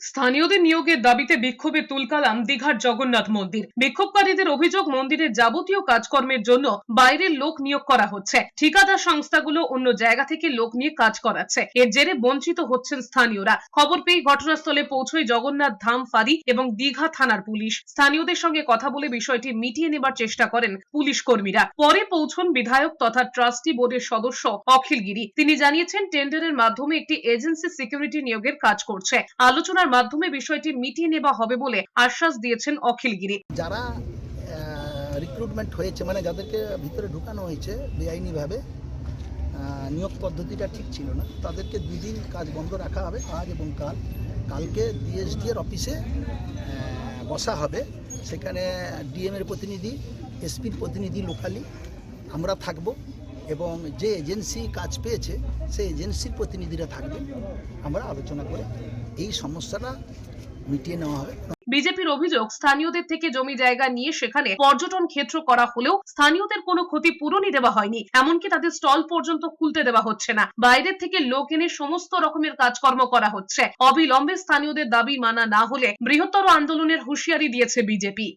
স্থানীয়দের নিয়োগের দাবিতে বিক্ষোভে তুলকালাম দীঘার জগন্নাথ মন্দির। বিক্ষোভকারীদের অভিযোগ, মন্দিরের যাবতীয় কাজকর্মের জন্য বাইরের লোক নিয়োগ করা হচ্ছে। ঠিকাদার সংস্থাগুলো অন্য জায়গা থেকে লোক নিয়ে কাজ করাচ্ছে। এর জেরে বঞ্চিত হচ্ছেন স্থানীয়রা। খবর পেয়ে ঘটনাস্থলে পৌঁছয় জগন্নাথ ধাম ফাঁড়ি এবং দীঘা থানার পুলিশ। স্থানীয়দের সঙ্গে কথা বলে বিষয়টি মিটিয়ে নেবার চেষ্টা করেন পুলিশ কর্মীরা। পরে পৌঁছন বিধায়ক তথা ট্রাস্টি বোর্ডের সদস্য অখিল গিরি। তিনি জানিয়েছেন, টেন্ডারের মাধ্যমে একটি এজেন্সি সিকিউরিটি নিয়োগের কাজ করছে। আলোচনার মাধ্যমে বিষয়টি মিটিয়ে নেওয়া হবে বলে আশ্বাস দিয়েছেন অখিল গিরি যারা রিক্রুটমেন্ট হয়েছে মানে যাদেরকে ভিতরে ঢুকানো হয়েছে বেআইনিভাবে নিয়োগ পদ্ধতিটা ঠিক ছিল না। তাদেরকে দুদিন কাজ বন্ধ রাখা হবে, আজ এবং কাল। কালকে ডিএসডি এর অফিসে বসা হবে। সেখানে ডিএম এর প্রতিনিধি এসপির প্রতিনিধি লোকালি। আমরা থাকব। এবং যে এজেন্সি কাজ পেয়েছে, সেই এজেন্সির প্রতিনিধিরা থাকবে আমরা আলোচনা করে এই সমস্যাটা মিটিয়ে নেওয়া হবে। বিজেপির অভিযোগ, স্থানীয়দের থেকে জমি জায়গা নিয়ে সেখানে পর্যটন ক্ষেত্র করা হলেও স্থানীয়দের কোনো ক্ষতি পূরণই দেওয়া হয়নি। এমনকি তাদের স্টল পর্যন্ত খুলতে দেওয়া হচ্ছে না। বাইরের থেকে লোক এনে সমস্ত রকমের কাজকর্ম করা হচ্ছে। অবিলম্বে স্থানীয়দের দাবি মানা না হলে বৃহত্তর আন্দোলনের হুঁশিয়ারি দিয়েছে বিজেপি।